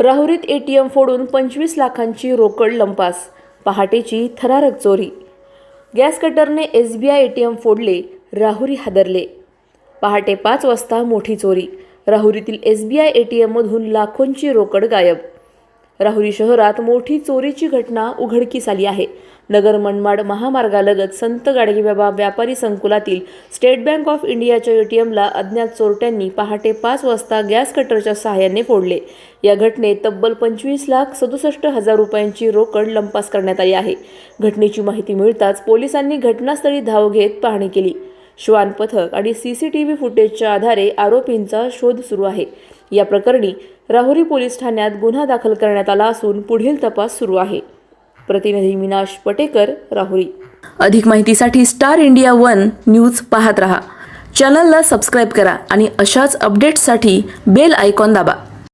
राहुरीत ATM फोडून पंचवीस लाखांची रोकड लंपास पहाटेची थरारक चोरी. गॅस कटरने S B I A T M फोडले राहुरी हादरले. पहाटे पाच वाजता मोठी चोरी राहुरीतील S B I A T एममधून लाखोंची रोकड गायब. राहुरी शहरात मोठी चोरीची घटना उघडकीस आली आहे. नगर मनमाड महामार्गालगत संत गाडगेबाबा व्यापारी संकुलातील स्टेट बँक ऑफ इंडियाच्या एटीएमला अज्ञात चोरट्यांनी पहाटे पाच वाजता गॅस कटरच्या सहाय्याने फोडले. या घटनेत तब्बल पंचवीस लाख सदुसष्ट हजार रुपयांची रोकड लंपास करण्यात आली आहे. घटनेची माहिती मिळताच पोलिसांनी घटनास्थळी धाव घेत पाहणी केली. श्वान पथक आणि सी सी टी व्ही फुटेजच्या आधारे आरोपींचा शोध सुरू आहे. या प्रकरणी राहुरी पोलीस ठाण्यात गुन्हा दाखल करण्यात आला असून पुढील तपास सुरू आहे. प्रतिनिधी मिनाश पटेकर राहुरी. अधिक माहितीसाठी स्टार इंडिया वन न्यूज पाहत रहा. चॅनलला सबस्क्राईब करा आणि अशाच अपडेट्ससाठी बेल आयकॉन दाबा.